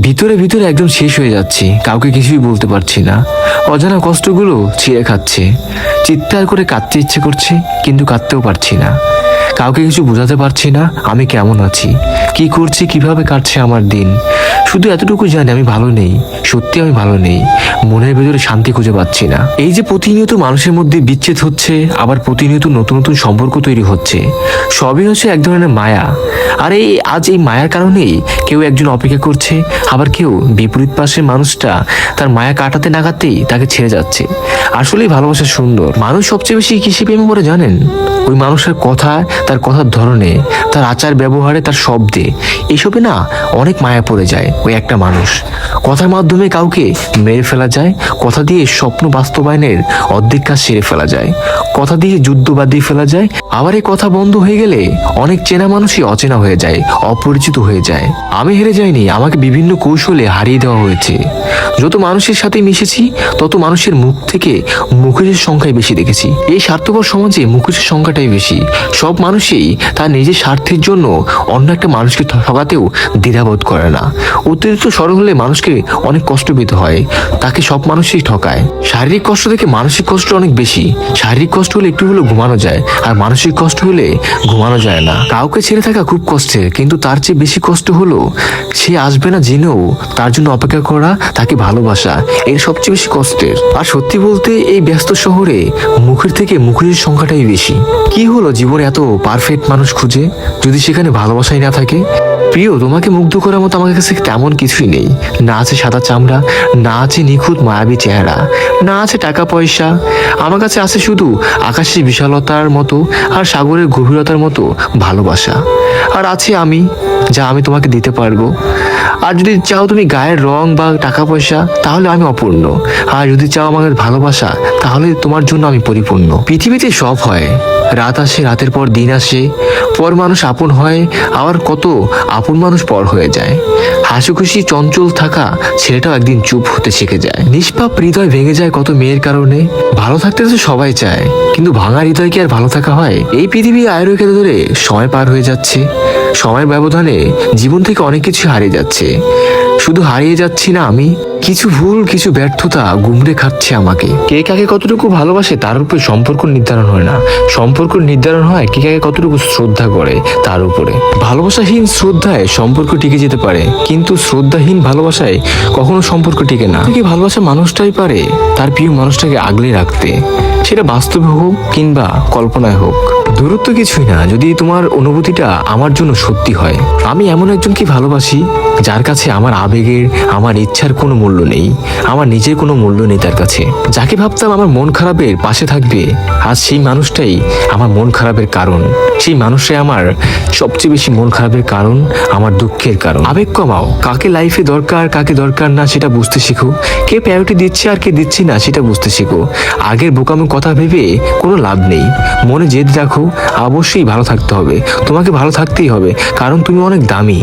ভিতরে ভিতরে একদম শেষ হয়ে যাচ্ছি। কাউকে কিছুই বলতে পারছি না। অজানা কষ্টগুলো ছিঁড়ে খাচ্ছে। চিৎকার করে কাঁদতে ইচ্ছে করছে, কিন্তু কাঁদতেও পারছি না। কাউকে কিছু বোঝাতে পারছি না, আমি কেমন আছি? কি করছি, কীভাবে কাটছে আমার দিন? শুধু এতটুকু জানি আমি ভালো নেই। সত্যি আমি ভালো নেই। মনের ভেতরে শান্তি খুঁজে পাচ্ছি না। এই যে প্রতিনিয়ত মানুষের মধ্যে বিচ্ছেদ হচ্ছে, আবার প্রতিনিয়ত নতুন নতুন সম্পর্ক তৈরি হচ্ছে। সবই হচ্ছে এক ধরনের মায়া। আর এই আজ এই মায়ার কারণেই কেউ একজন অপেক্ষা করছে। আবার কেউ বিপরীত পাশের মানুষটা তার মায়া কাটাতে না কাটতেই তাকে ছেড়ে যাচ্ছে। আসলেই ভালোবাসা সুন্দর। মানুষ সবচেয়ে বেশি কিসে প্রেমে পড়ে জানেন? ওই মানুষের কথা, তার কথার ধরনে, তার আচার ব্যবহারে, তার শব্দে। এসবে না অনেক মায়া পড়ে যায় ওই একটা মানুষ। কথার মাধ্যমে কাউকে মেরে ফেলা যায়, কথা দিয়ে স্বপ্ন বাস্তবায়নের অর্ধেক কাজ সেরে ফেলা যায়, কথা দিয়ে যুদ্ধ বাদিয়ে ফেলা যায়। আবার এই কথা বন্ধ হয়ে গেলে অনেক চেনা মানুষই অচেনা হয়ে যায়, অপরিচিত হয়ে যায়। আমি হেরে যাইনি, আমাকে বিভিন্ন কৌশলে হারিয়ে দেওয়া হয়েছে। যত মানুষের সাথে মিশেছি, তত মানুষের মুখ থেকে মুখোশের সংখ্যাই বেশি দেখেছি। এই স্বার্থপর সমাজে মুখোশের সংখ্যাটাই বেশি। সব মানুষই তার নিজের স্বার্থের জন্য অন্য একটা মানুষকে ঠকাতেও দ্বিধাবোধ করে না। অতিরিক্ত সরল হলে মানুষকে অনেক কষ্ট পেতে হয়, তাকে সব মানুষই ঠকায়। শারীরিক কষ্ট থেকে মানসিক কষ্ট অনেক বেশি। শারীরিক কষ্ট হলে একটু হলেও ঘুমানো যায়, আর মানসিক কষ্ট হলে ঘুমানো যায় না। কাউকে ছেড়ে থাকা খুব কষ্টের কিন্তু তার চেয়ে বেশি কষ্ট হলো, সে আসবে না জেনেও, তার জন্য অপেক্ষা করা, তাকে ভালোবাসা, এর সবচেয়ে বেশি কষ্টের। আর সত্যি বলতে, এই ব্যস্ত শহরে মুখের থেকে মুখের সংখ্যাটাই বেশি। কি হলো জীবনে এত পারফেক্ট মানুষ খুঁজে, যদি সেখানে ভালোবাসাই না থাকে? প্রিয়, তোমাকে মুগ্ধ করার মতো আমার কাছে তেমন কিছুই নেই। না আছে সাদা চামড়া, না আছে নিখুঁত মায়াবী চেহারা, না আছে টাকা পয়সা। আমার কাছে আছে শুধু আকাশের বিশালতার মতো আর সাগরের গভীরতার মতো ভালোবাসা। আর আছে আমি, যা আমি তোমাকে দিতে পারব। আর যদি চাও তুমি গায়ের রং বা টাকা পয়সা, তাহলে আমি অপূর্ণ। আর যদি চাও আমাদের ভালোবাসা, তাহলে তোমার জন্য আমি পরিপূর্ণ। পৃথিবীতে সব হয়। রাত আসে, রাতের পর দিন আসে। পর মানুষ আপন হয়, আবার কত আপন মানুষ পর হয়ে যায়। হাসি খুশি চঞ্চল থাকা ছেলেটাও একদিন চুপ হতে শিখে যায়। নিষ্পাপ হৃদয় ভেঙে যায় কত মেয়ের কারণে। ভালো থাকতে তো সবাই চায়, কিন্তু ভাঙা হৃদয় কি আর ভালো থাকা হয়? এই পৃথিবী আয়ের কেটে ধরে সময় পার হয়ে যাচ্ছে। সময়ের ব্যবধানে জীবন থেকে অনেক কিছু হারিয়ে যাচ্ছে। শুধু হারিয়ে যাচ্ছি না আমি কিছু ভুল, কিছু ব্যর্থতা গুমড়ে খাচ্ছে আমাকে। কে কাকে কতটুকু ভালোবাসে তার উপরে সম্পর্ক নির্ধারণ হয় না। সম্পর্ক নির্ধারণ হয় কে কাকে কতটুকু শ্রদ্ধা করে তার উপরে। ভালোবাসাহীন শ্রদ্ধায় সম্পর্ক টিকে যেতে পারে, কিন্তু শ্রদ্ধাহীন ভালোবাসায় কখনো সম্পর্ক টিকে না। কি ভালোবাসা মানুষটাই পারে, তার প্রিয় মানুষটাকে আগলে রাখতে। সেটা বাস্তবে হোক কিংবা কল্পনায় হোক। দূরত্ব কিছুই না, যদি তোমার অনুভূতিটা আমার জন্য সত্যি হয়। আমি এমন একজনকে ভালোবাসি, যার কাছে আমার আবেগের, আমার ইচ্ছার কোনো মূল্য নেই, আমার নিজের কোনো মূল্য নেই তার কাছে। যাকে ভাবতাম আমার মন খারাপের পাশে থাকবে, আজ সেই মানুষটাই আমার মন খারাপের কারণ। সেই মানুষটাই আমার সবচেয়ে বেশি মন খারাপের কারণ, আমার দুঃখের কারণ। আবেগ কমাও, কাকে লাইফে দরকার, কাকে দরকার না সেটা বুঝতে শিখো। কে প্রায়োরিটি দিচ্ছে আর কে দিচ্ছে না সেটা বুঝতে শিখো। আগের বোকামো কথা ভেবে কোনো লাভ নেই। মনে জেদ রাখো অবশ্যই ভালো থাকতে হবে। তোমাকে ভালো থাকতেই হবে কারণ তুমি অনেক দামি।